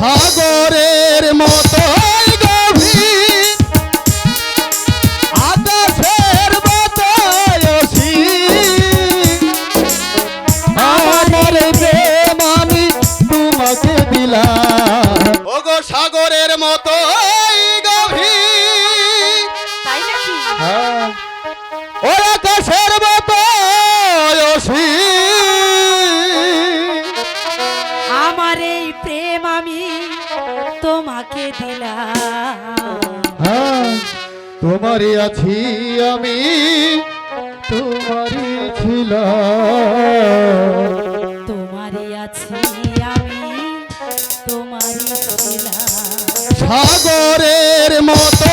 সাগরের মতো গভীর আকাশের মতো অসীম। আমার তোমাকে দিলাম হ্যাঁ, তোমারই আছি আমি তোমারই ছিলাম তোমারই আছি আমি তোমারই ছিলাম। সাগরের মতো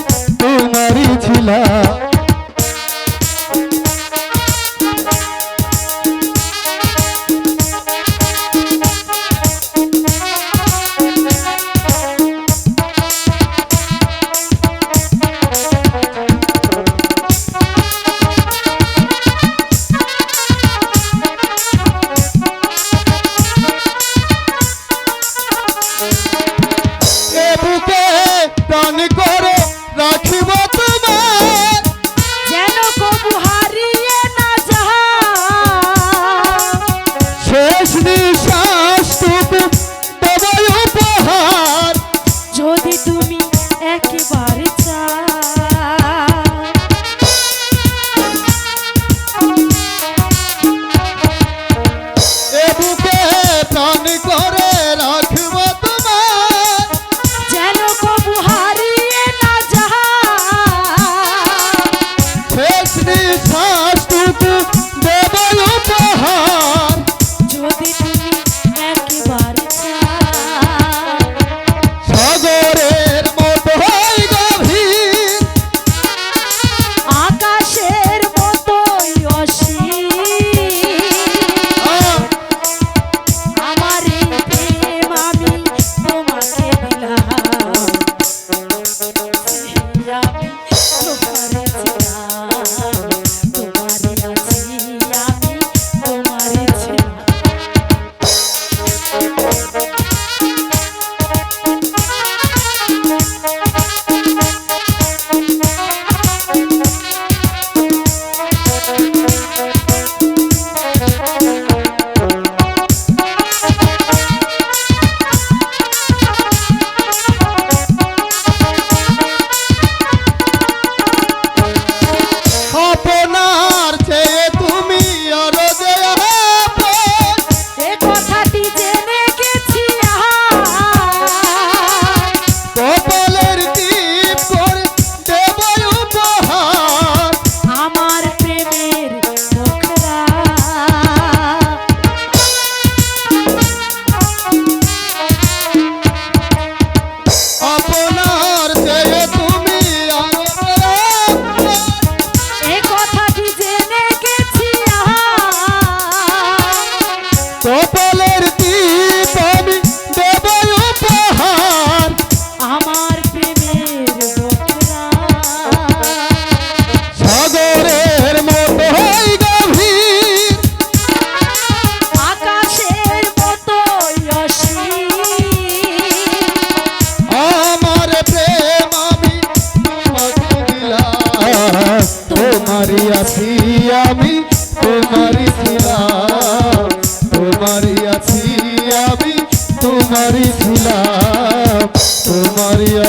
তোমারই ছিলাম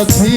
আছি